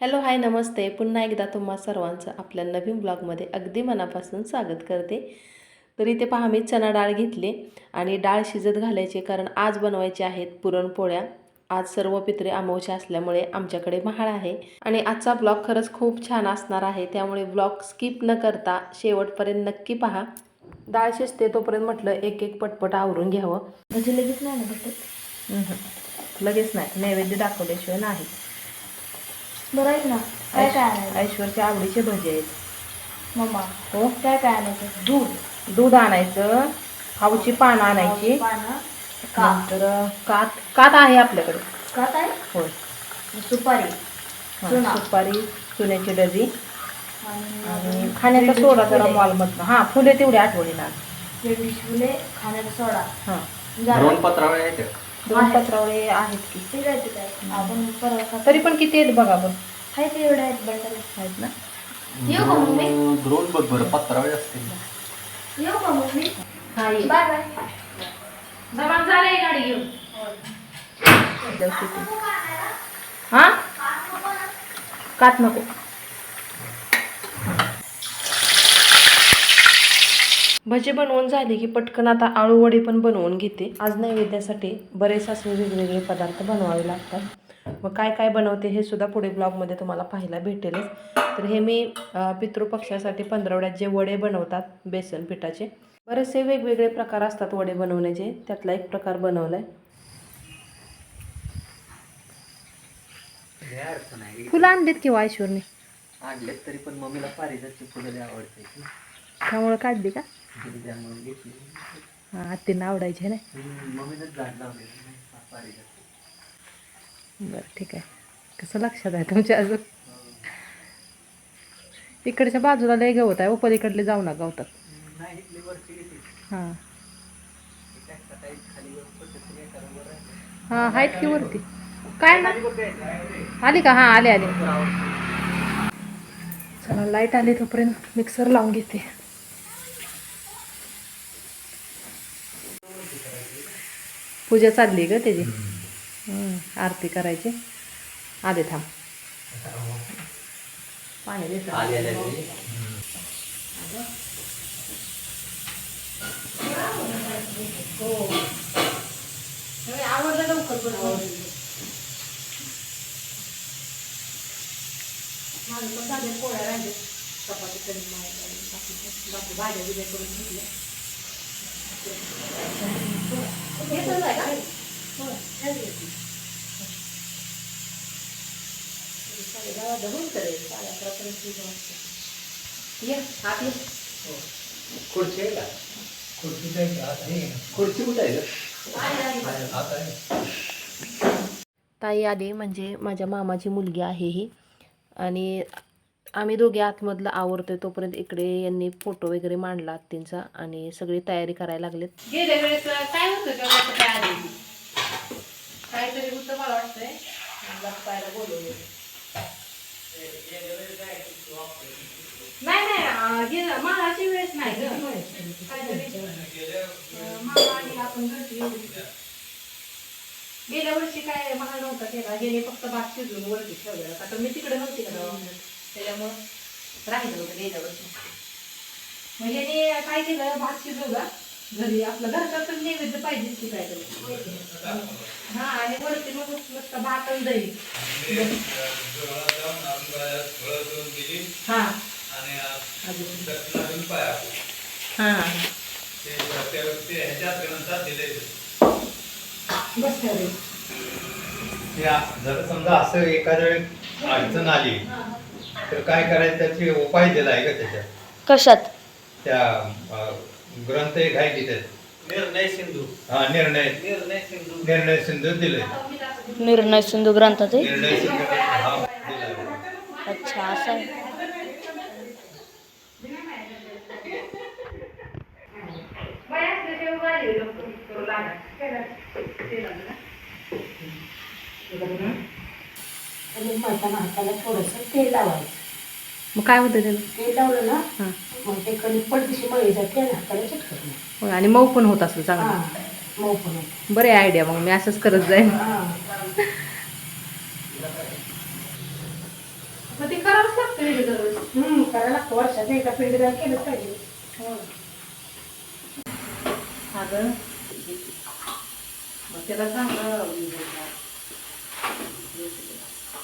Hello hi नमस्ते. पुन्हा एकदा तुम्हा सर्वांचं आपल्या नवीन ब्लॉगमध्ये अगदी मनापासून स्वागत करते. तर इथे पहा मी चणा डाळ घेतली आणि डाळ शिजत घालायची कारण आज बनवायचे आहेत पुरणपोळ्या. आज सर्व पित्रे अमावस्या असल्यामुळे आमच्याकडे महाळ आहे. आणि आजचा ब्लॉग खरंच खूप छान असणार आहे. त्यामुळे ब्लॉग स्किप न करता शेवटपर्यंत नक्की पहा. डाळ शिजते तोपर्यंत म्हटलं एक एक पटपट आवरून घ्यावं. म्हणजे लगेच नाही ना लगेच नाही. नैवेद्य दाखवल्याशिवाय नाही. बरं ना? काय काय आणायचं? ऐश्वरच्या आवडीचे भजे आहेत. मम्मा हो? काय काय आणायचं? दूध. दूध आणायचं खाऊची पानं आणायची. पानं का नंतर कात कात आहे आपल्याकडे. का काय होय. सुपारी हा, चुना. सुपारी चुन्याची डबी. आणि आणि खाण्याचा सोडा जरा मॉलमधनं. हा फुले तेवढी आठवणीला लेडीज फुले खाण्याचा सोडा. हा. झालं. पत्रावळे दोन. पत्रावळे आहेत की? आपण परवा. तरी पण किती आहेत बघा बघ ते एवढे आहेत आहेत ना? येऊ का मम्मी? दोन बघ बरं पत्रावळे असतील. येऊ का मम्मी? हा ये. Bye bye. जमा झालंय गाडी घेऊन. हा? कात नको. भजी बनवून झाली की पटकन आता आळू वडी पण बनवून घेते. आज नैवेद्यासाठी बरेच असे वेगवेगळे पदार्थ बनवावे लागतात. मग काय काय बनवते हे सुद्धा पुढे ब्लॉगमध्ये तुम्हाला पाहायला भेटेलच. तर हे मी पितृपक्षासाठी पंधरवड्यात जे वडे बनवतात बेसन पिठाचे बरेचसे वेगवेगळे प्रकार असतात वडे बनवण्याचे. त्यातला एक प्रकार बनवला आहे. फुलं आणलीत किंवा ऐश्वरने आणले तरी पण मम्मीला पारिजातची फुलं आवडते. त्यामुळं काढली का? हां आत्तींना आवडायचे ना? बरं ठीक आहे. कसं लक्षात आहे तुमच्या अजून? इकडच्या बाजूला लय गवत आहे हो जाऊ ना गवतात हो हां. हां आहेत की वरती? काय ना? आली का? हां आले आले. चला लाइट आली तोपर्यंत मिक्सर लावून घेते. पूजा चालली ग त्याची. आरती करायची. आले थांब. पाणी देतो आली आली आली. आवडलं लवकर. माझं पण झाले पोळ्या राहिले चपाती करून बाकी बाकी भाज्या बिज्या करून घेतल्या का? साडेदहा साडे अकरापर्यंत ये, आत ये. खुर्ची आहे का खुर्ची आहे ताई आली म्हणजे माझ्या मामाची मुलगी आहे ही आणि आम्ही दोघे आतमधलं आवरतोय तोपर्यंत इकडे यांनी फोटो वगैरे मांडला त्यांचा आणि सगळी तयारी करायला लागलेत. गेल्या वेळेस काय होतं काय काहीतरी होतं मला वाटतंय. पाहायला बोलवले. नाही नाही वेळेस नाही काहीतरी, अं, मामा आणि आपण घरची एवढी. गेल्या वर्षी काय महाल नव्हता केला. गेले फक्त भात शिजून वरती ठेवलेला. आता मी तिकडे नव्हती का त्याच्यामुळं राहिलं होतं गेल्या वर्षी मग याने काय केलं? भात शिजवला घरी आपलं घरचा तर नैवेद्य पाहिजेच की काय तरी. हा आणि वरती मग नुसतं भात आणि दही. हा. हा. बस समजा असं एखाद्या अडचण आली तर काय करायचं त्याची उपाय दिला आहे का त्याच्यात? कशात? त्या अं, ग्रंथ एक आहे की त्यात निर्णय सिंधू. हा निर्णय. निर्णय सिंधू. निर्णय सिंधू दिले निर्णय सिंधू ग्रंथात आहे? निर्णय सिंधू हा दिलाय. अच्छा असं आहे. आणि मळताना हाताला थोडंसं तेल लावायचं. मग काय होतं त्यानं तेल लावलं ना हां. मग ते कधी पडदिशी मळी जाते आणि हाताला चिटकत नाही. होय आणि मऊ पण होत असं चांगलं. हां मऊ पण होतं. बरे आयडिया मग मी असंच करत जाईन. हां. पिढी दरवेळेस हम्म, करायला लागतं. वर्षात एकदा पिढीदार केलं पाहिजे. हो. अगं मग त्याला चांगलं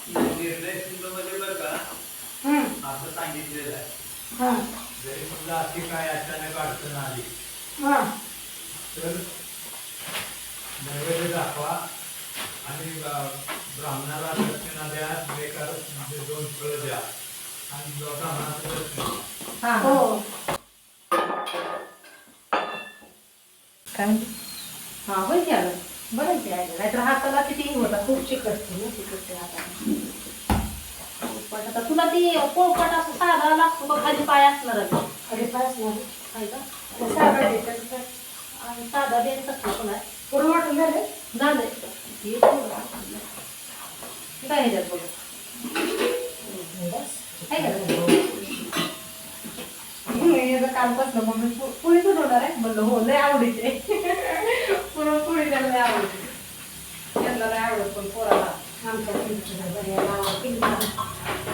निर्णय सिंधूमध्ये बरं का? असं सांगितलेलं आहे. हा, जरी समजा अशी काय अचानक अडचण आली हा. तर नैवेद्य दाखवा आणि ब्राह्मणाला दक्षिणा द्या बेकार म्हणजे दोन फळं द्या आणि ब्राह्मणाचं दक्षिणा. हा. काय होय बरं आहे की आहे नाहीतर हाताला किती होता? खूप चिकटते ना चिकटते हाताला. पोळपाट आता तुला ती पोळपाट असं साधा लागतो का खाली पाय असणार. आहे. का? आता साधा देतात? आणि साधा द्यायचा असतो पुन्हा पूर्ण वाटून झालं. झालंय हे काय ह्याच्यात बघ? बस. आहे का? याचं काम कसलं मग मी पो- पोळी बनवणार आहे? म्हणलं हो लय आवडीचे. पुरण पोळी त्याला लय आवडते त्यांना लय आवडत पण पोराला. आमच्या.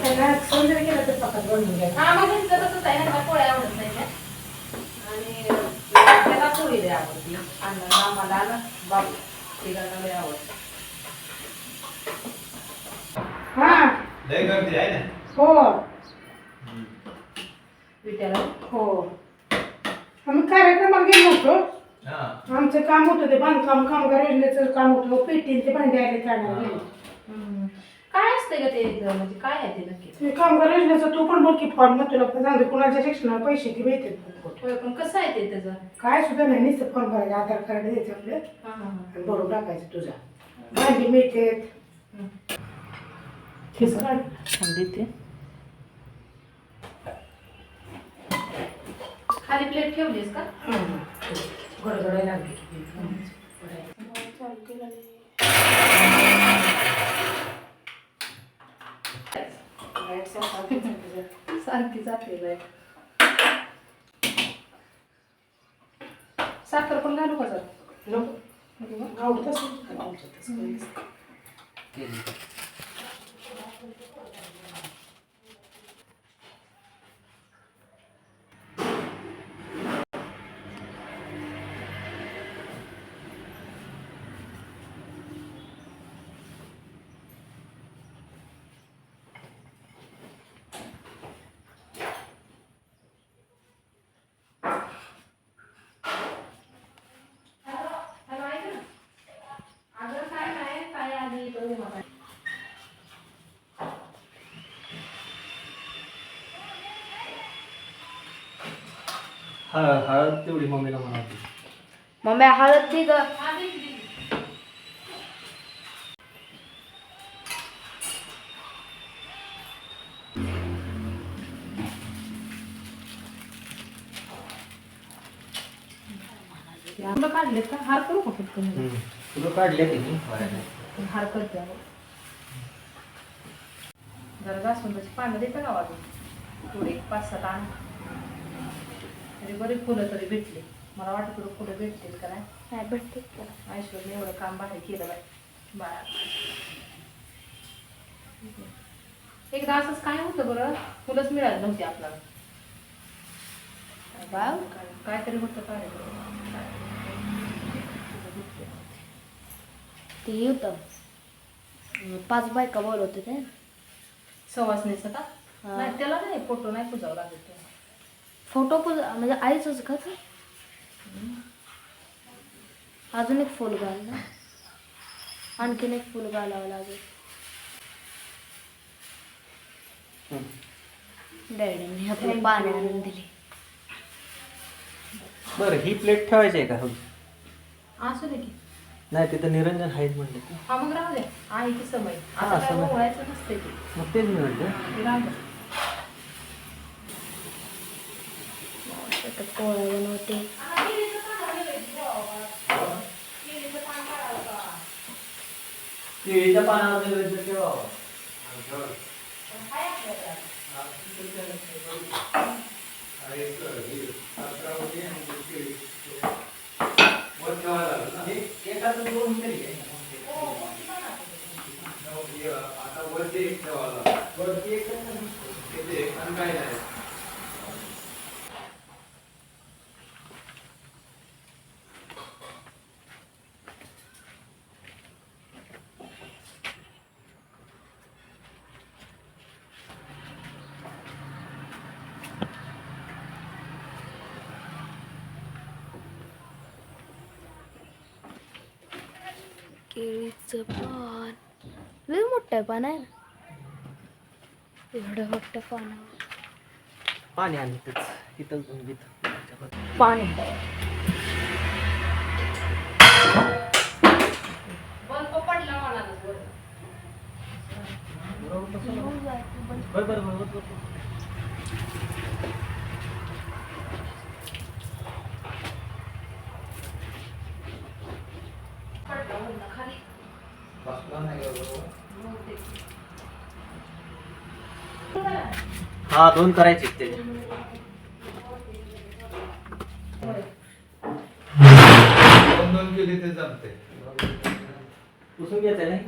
त्यांना केला तर बनवून घ्या हा तसंच आहे. पोळ्या आवडत नाही. आणि त्याला पोळी लय आवडते. अण्णा आम्हाला ना बाबू तिघांना लय आवडते. हा. लय गर्दी आहे ना? हो. विट्याला हो. आम्ही कार्यक्रमाला गेलो होतो. हा. आमचं काम होतं ते बांधकाम कामगार योजनेचं काम होतं. पेटी ते भांडे आले काढायला गेलो. हम्म. काय असतंय का ते म्हणजे काय आहे ते नक्की? ते कामगार योजनेचं तू पण बघ की फॉर्म मग तुला पण सांगते. कुणाच्या शिक्षणाला पैसे की मिळतात होय पण कसं आहे ते त्याचं? काय सुद्धा नाही. नुसतं फॉर्म भरायचं आधार कार्ड द्यायचं आपलं. हा हा हा. आणि भरून टाकायचं तुझा. भांडी मिळतात. खिस काढ देते. खाली प्लेट ठेवलीस का? गडगडायला लागली सारखी जाते बाई. साखर पण घालू का जरा? आवडत असेल आवडत असेल. केली हॅलो ऐक ना अगं काय नाही काय आधी तो मला हळद हळद तेवढी मम्मीला म्हणाली मम्मी हळद ती ग. तुला काढलेत का? हार करू का पटकन तुला काढले की नाही? हार करते अगं. जरा जास्वंदाची पानं देतं वाजून थोडे एक पाच सात आण. तरी बरी फुलं तरी भेटली. मला वाटत तुला फुलं भेटतील का नाही? नाही भेटते ऐश्वर्या एवढं काम बाहेर केलं बाय बाळा. एकदा असंच काय होतं बरं? फुलंच मिळाली नव्हती आपल्याला. बाळ? काय- काहीतरी होतं काय ती होतं पाच बायका बोलवते ते सवासणीचं का. नाही त्याला नाही फोटो नाही पुजावं लागत. फोटो पूजा म्हणजे आईच का ते? अजून एक फुल घाल ना आणखीन एक फुल घालावं लागेल. डॅडीने आपली पाणी आणून दिली. बरं ही प्लेट ठेवायची आहे का? हो असू दे की. नाही तिथं निरंजन आहेत म्हणले हा मग राहू दे. आहे की समय हा, असं काय समय. ओळायचं नसते की. मग तेच मी म्हणते राहू दे. आता पोळ्या बनवते केळीच्या पानावर नैवेद्य ठेवावं. एखादं दोन तरी. आता वरती एक ठेवायला लागेल. वरती एक? अजून काय नाही केळीचं पान. लय मोठं आहे पान आहे ना? एवढं मोठं पान. पाणी आलं तिथंच इथं जाऊन घेतो पाणी बल्ब पडला मनातच बरं. बरं बरं बरं बरं पडला म्हणलं खाली बसला नाही बरोबर हा दोन करायचे ते दोन दोन केली ते जमते. पुसून घ्यायचं नाही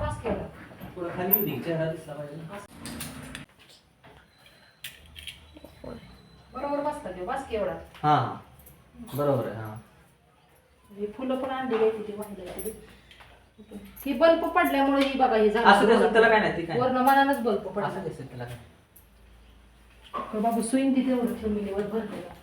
बस खाली दिसला पाहिजे. बरोबर केवढा. हा हा. बरोबर आहे हा. ही फुलं पण आणली आहे तिथे वाहिल्या तिथे. ही बल्ब पडल्यामुळे ही बघा ही असं कसं त्याला काय नाही ते काय वर्ण मनानच बल्ब असं पडला कसं त्याला काय तर बाबू सुईन तिथे एवढं फॅमिलीवर भरलेलं.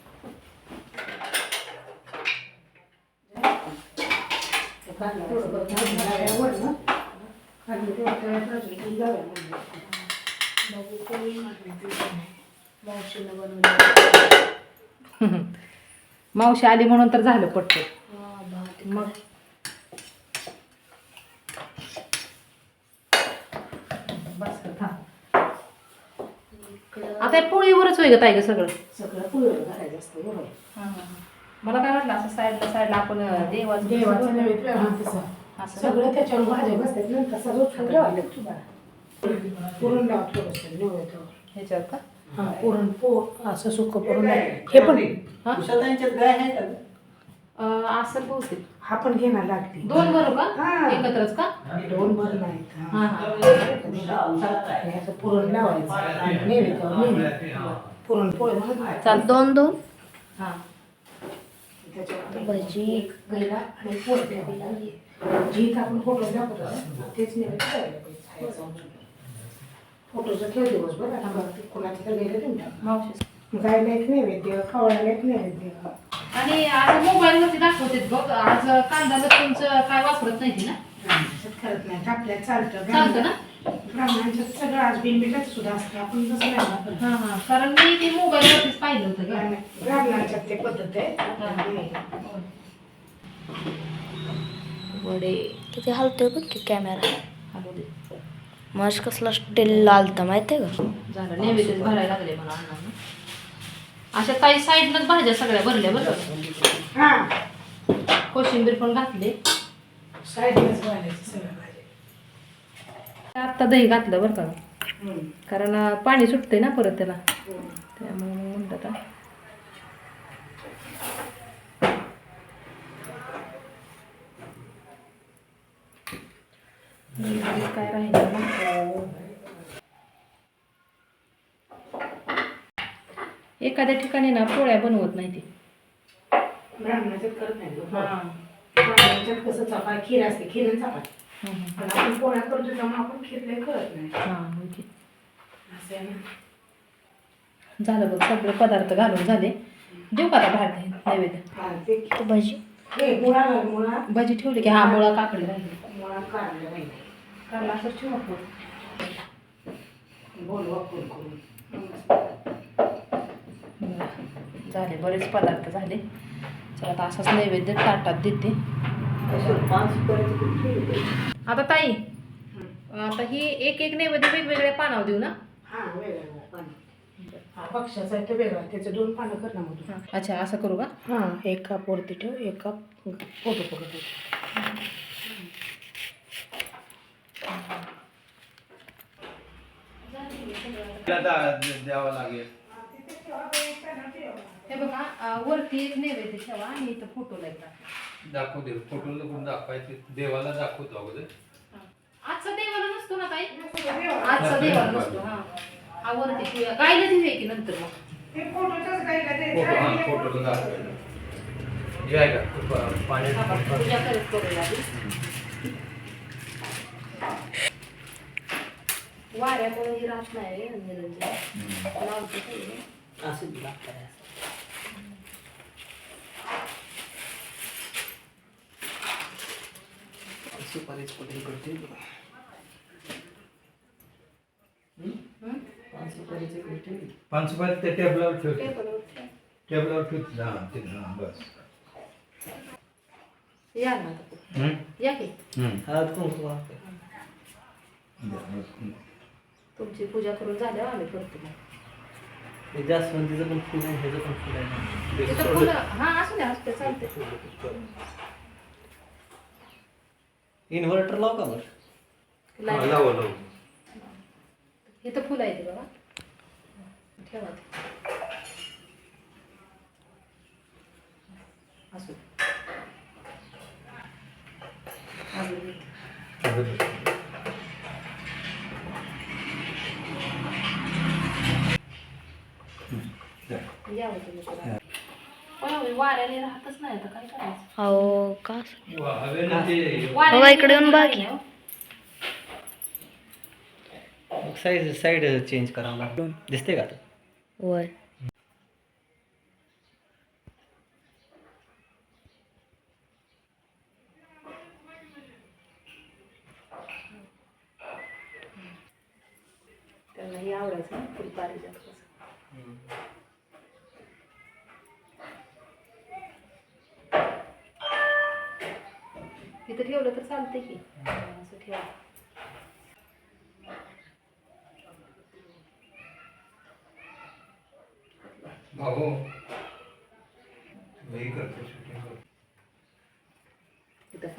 मावशी आली म्हणून तर झालं पटकन मग बस. आता. पोळीवरच होय ग ताई ग सगळं. सगळं घालायचं असतं बरोबर. मला काय वाटलं असं साईडला साईडला आपण देवाचं देवाचं नैवेद्य तसं. असं सगळं. त्याच्यावर भाज्या बसतात नंतर सगळं सगळं आलं तुला पुरण नैवेद्यावर. ह्याच्यावर का? हा पुरण पोळ असं सुकं पुरण. हे पण हा? असं बहुतेक. हा पण घेणार लागते दोन भरू का? हा. एकत्रच का? दोन भर नाहीत हा. हा. हा हे असं पुरण लावायचं. नैवेद्यावर नैवेद्य पुरण पोळ नाही. चाल दोन दोन. हा. त्याच्यावर भजी गैला आणि पोळ जी आपण फोटो दाखवतो ना, तेच नैवेद्य करायला पाहिजे. फोटोचं ठेव दिवसभर आता बघ ते कोणाच्या तर गेलं टाक मावशी गायला एक नैवेद्य खवळ्याला एक नैवेद्य. आणि आज मोबाईल वरती दाखवते बघ आज कांदा लसूणचं काय वापरत नाही ना? करत नाही चालतं. चालतं ना? ब्राह्मणांच्यात सगळं आज बिनबिटात सुद्धा असतं आपण तसं नाही वापरत. हा हा. कारण मी ते मोबाईल वरतीच पाहिलं होतं ग. ब्राह्मणांच्यात ते पद्धत आहे. आपल्यात नाही. वडे किती हलतोय बघ की कॅमेरा. दे. मग कसला स्टेल आलता माहिती आहे का? झालं नैवेद्य भरायला लागले मला अण्णांना. अशा काही साईडनच भाज्या सगळ्या भरल्या बरं का. हा कोशिंबीर पण घातले साईडलाच घालायचं सगळं दही घातलं बरं का हम्म. कारण अं, पाणी सुटते ना परत त्याला हम्म. त्यामुळे मग म्हणलं आता काय राहिलं मग? एखाद्या ठिकाणी ना पोळ्या बनवत नाही ती. ब्राह्मणाच्यात करत नाही लोकं. हा. ब्राह्मणाच्यात कसं चपात खीर असते खीर आणि चपाती. हं, हं. पण आपण पोळ्या करतो त्यामुळे आपण खीर नाही करत नाही. हा, की. असं आहे ना. झालं बघ सगळे पदार्थ घालून झाले. देऊ का आता बाहेर नैवेद्य? हा, ते भजी. हे मुळा घाल मुळा. भाजी ठेवली की हा मुळा काकडी राहिली. मुळा काढलं पाहिजे काढला असं ठेवू. आपण बोलवा फोन करून. झाले बरेच पदार्थ झाले. चला आता असाच नैवेद्य ताटात देते. आता ताई आता ही एक एक नैवेद्य वेगवेगळ्या पानावर देऊ ना? हा वेगळं पाणी हा पक्षाचा आहे तो वेगळा त्याचे दोन पानं कर ना मग. अच्छा असं करू का? हा एक कप वरती ठेव एक कप फोटो फोटो ठेव. द्यावं लागेल. बघा वरती एक नैवेद्य ठेवा आणि इथं फोटो लायचा दाखवू दे फोटो लगून दाखवायचे देवाला दाखवतो अगोदर. आजचा देवाला नसतो ना ताई? आजचा देवाला नसतो हा. हा वरती ठेवूया. गायला ठेवूया की नंतर मग? फोटो हां झाड- फोटोला दाखवलं आहे का? प- पाण्यात आपण पूजा करत करूया आधी. वाऱ्यामुळे राहत नाही लावते. असं दिला कुठे इकडे ठेवली. हम्म? पाच सुपारीच इकडे ठेवली. पाच सुपारी त्या टेबलावर ठेव. टेबलवर ठेव. हां ते हां बस. या ना. हम्म? या की. हम्म. हळद कुंकू वाहते. तुमची पूजा करून झाल्यावर आम्ही करतो मग. हे जास्वंदीचं पण फुल आहे ह्याचं पण फुल आहे. फुलं. हा असू द्या असू द्या चालते इन्व्हर्टर लाव का बरं हां, लावा लावा इथं फुलं आहे ते बघा ठेवा ते. असू दे. अजून एक. या हो तुम्ही करा. होय, वाऱ्याने राहतच नाही आता काय करायचं हो का ते वाऱ्याने इकडे येऊन बघ. नाही, हो. साईड साईड चेंज करावं लागतं दिसते का आता? वय त्यांना हे आवडायचं ना फुलपारिजात तिथं ठेवलं तर चालतंय की असं ठेवा भाऊ वही करतो shooting करतो.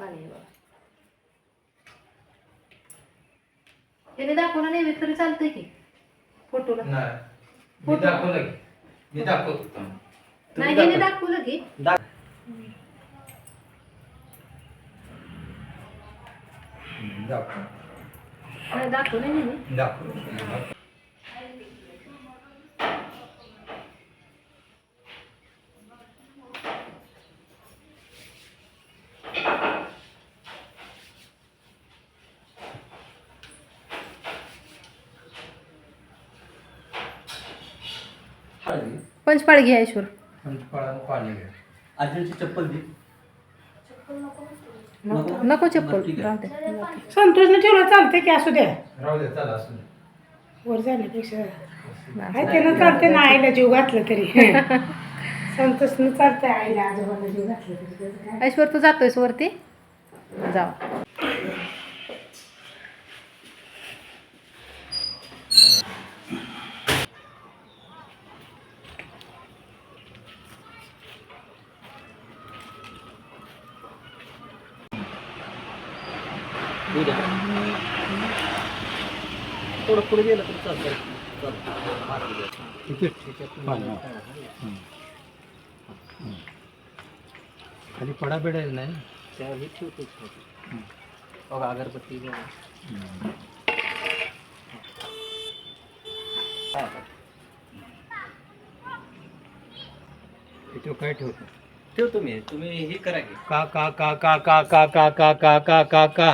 आहे बघा त्याने दाखवलं नाही तरी चालतंय की फोटोला. नाही. मी दाखवलं की. मी दाखवत होतो नाही त्याने दाखवलं की. दाखव नाही दाखवलं नाही. मी दाखव पंचपाळ घ्या ईश्वर पंचफळानं पाणी घ्या अर्जुनची चप्पल दे. नको चप्पल. ठीक आहे. राहू दे. संतोषने ठेवलं चालतंय की असू द्या. राहू दे चला असं वर जाण्यापेक्षा त्यानं चालतंय ना आईला जीव घातलं तरी. संतोषनं चालतंय आईला आजोबाला जीव घातलं तरी. त्याचं काय. ऐश्वर तू जातोयस वरती? जाऊ थोडं पुढे गेलं तर. हात उद्या. खाली पडा बिडायला नाही त्यावर हे ठेवतो बघा अगरबत्ती. तो काय ठेवतो ठेवतो मी तुम्ही हे करा की का का का का का का का का का का का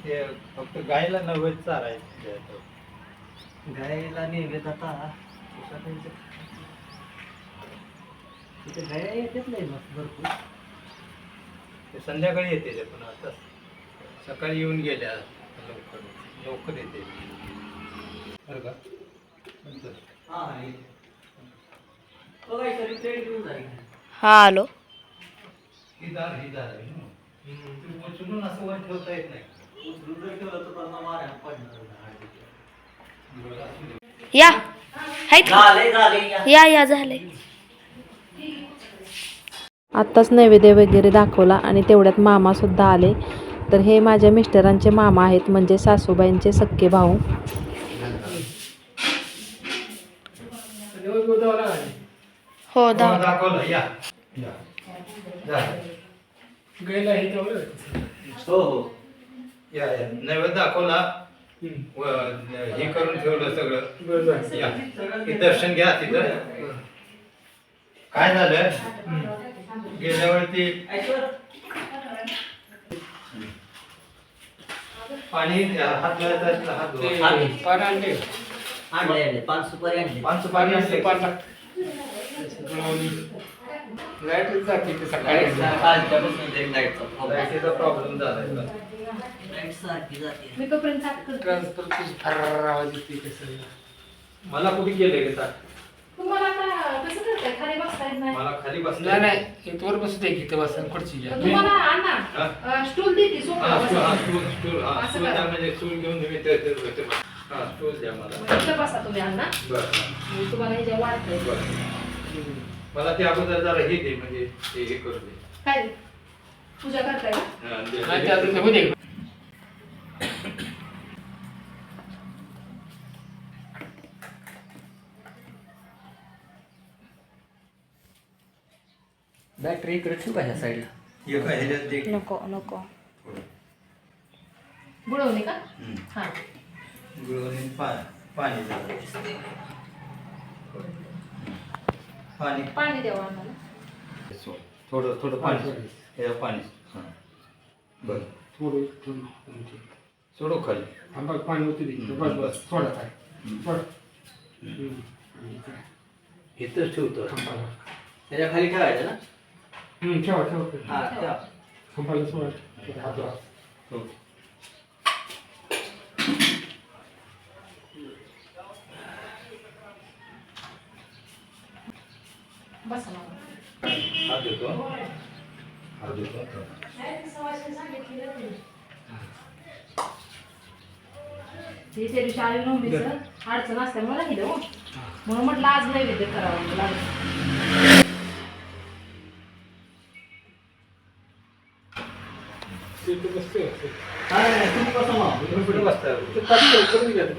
ते फक्त गायला नव्हे चारायचं गायला नेले जाता तिथे गाया येतेच नाही मग भरपूर. ते संध्याकाळी येते ते पण आता. सकाळी येऊन गेल्या लवकर. लवकर येते. बरं का? नंतर. हा येते. बघा इकडे प्लेट घेऊन जाईल. हा आलो ही दार ही दार आहे ना. ती उचलून असं वर ठेवता येत नाही. उचलून जर ठेवलं तर त्यांना माऱ्या पडणार बरं, असू दे. या. आहेत का? या या झाले. आत्ताच नैवेद्य वगैरे दाखवला आणि तेवढ्यात मामा सुद्धा आले. तर हे माझ्या मिस्टरांचे मामा आहेत म्हणजे सासूबाईंचे सक्के भाऊ. हो दा. दाखवलं? या. या. झालं. गेला हे तेवढं. हो हो. या या. नैवेद्य दाखवला. व हे करून ठेवलं सगळं. या. हे दर्शन घ्या तिथं. काय झालं? गेल्यावरती पाणी हात धुवायचा हात धुवा. पान आणले. आणले आणले. पाच सुपारी आणले. पाच सुपारी. असते पान लाइट जाते ते सकाळी. लाईटीचा प्रॉब्लेम मी तोपर्यंत साफ करते. ट्रान्सफर तुझी फार आवाज येते कसं मला कुठे केलंय का? तुम्हाला आता कसं करताय? खाली नाही. मला खाली नाही बसला नाही इथं वर बसू दे की इथं बसून खुर्ची घ्या. तुम्हाला आणा. हा? अं, स्टूल देते सोफा स्टूल बसा. असं करा. म्हणजे स्टूल घेऊन मी ते- ते- ते- ते- हा स्टूल द्या मला. इथं बसा तुम्ही अण्णा बरं मी तुम्हाला ह्याच्या वाढतंय. बरं. मला ते अगोदर जरा हे दे म्हणजे हे हे करू दे काय पूजा करताय का हा, दे- नाही दे- ते आता होऊ दे बॅटरी इकडे ठेवू का ह्या साईडला काय ह्याच्यात दे. नको नको थोडं. बुडवणे का हम्म. हा गुळवणी पा- पाणी जरा. पाणी. पाणी द्यावं आम्हाला. सो- थोडं थोडं पाणी. हे पाणी. हा. बरं. थोडं थोडं सोडू खाली. आंबा पाणी होते दे बस बस. थोडं काय? थोडं इथंच ठेवतो. खांबाला त्याच्याखाली ठेवायचं ना? हम्म, ठेवा ठेवा हा ठेवा. खांबाला सोडा. हात लावा. हो. बसा मामा. हात देतो. हात देतो. ते त्या दिवशी आली नवमीचं अडचण असल्यामुळे राहिलं हो. म्हणून म्हटलं आज नैवेद्य करावं लागलं हा नाही, नाही, बसा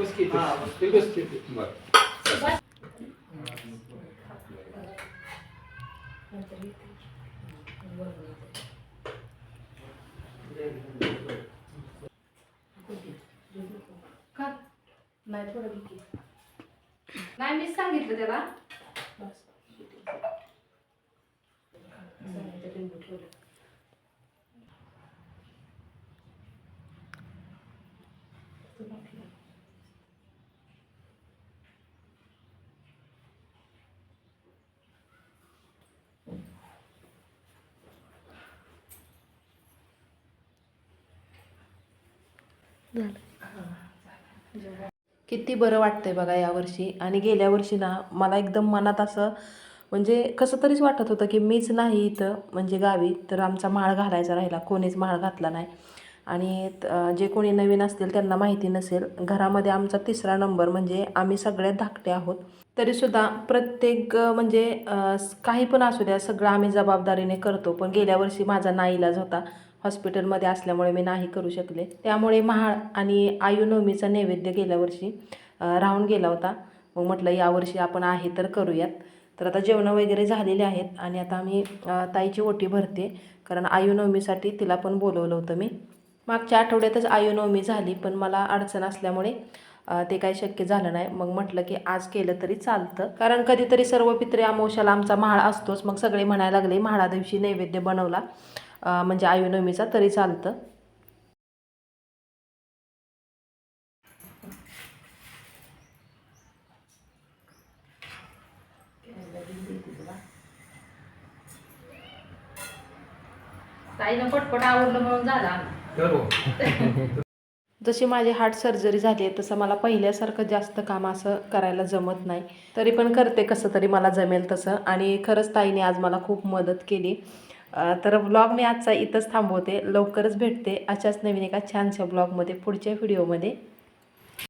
बस की इथे. हा, बस. ते बसते ते. बरं का नाही थोडं घे की. नाही मीच सांगितलं त्याला बस. सांगितलं लिंबू ठेवलं. किती बरं वाटतंय बघा यावर्षी. आणि गेल्या वर्षी ना मला एकदम मनात असं म्हणजे कसं तरीच वाटत होतं की मीच नाही इथं म्हणजे गावी तर आमचा माळ घालायचा राहिला. कोणीच माळ घातला नाही. आणि जे कोणी नवीन असतील त्यांना माहिती नसेल घरामध्ये आमचा तिसरा नंबर म्हणजे आम्ही सगळ्यात धाकटे आहोत. तरीसुद्धा प्रत्येक म्हणजे काही पण असू द्या सगळं आम्ही जबाबदारीने करतो. पण गेल्या वर्षी माझा नाईलाज होता. हॉस्पिटलमध्ये असल्यामुळे मी नाही करू शकले. त्यामुळे महाळ आणि आयुनवमीचा नैवेद्य गेल्या वर्षी राहून गेला होता. मग म्हटलं यावर्षी आपण आहे तर करूयात. तर आता जेवणं वगैरे झालेले आहेत आणि आता मी ताईची ओटी भरते. कारण आयुनवमीसाठी तिला पण बोलवलं होतं मी. मागच्या आठवड्यातच आयुनवमी झाली पण मला अडचण असल्यामुळे ते काही शक्य झालं नाही. मग म्हटलं की आज केलं तरी चालतं. कारण कधीतरी सर्व पित्रे अमावश्याला आमचा म्हाळ असतोच. मग सगळे म्हणायला लागले म्हाळा दिवशी नैवेद्य बनवला. म्हणजे आयुनवमीचा तरी चालतं. ताईनं पटपट आवडलं म्हणून झाला करू. जशी माझी हार्ट सर्जरी झाली आहे तसं मला पहिल्यासारखं जास्त काम असं करायला जमत नाही. तरी पण करते कसं तरी मला जमेल तसं. आणि खरंच ताईने आज मला खूप मदत केली. तर ब्लॉग मी आजचा इथंच थांबवते. लवकरच भेटते अशाच नवीन एका छानशा ब्लॉगमध्ये पुढच्या व्हिडिओमध्ये.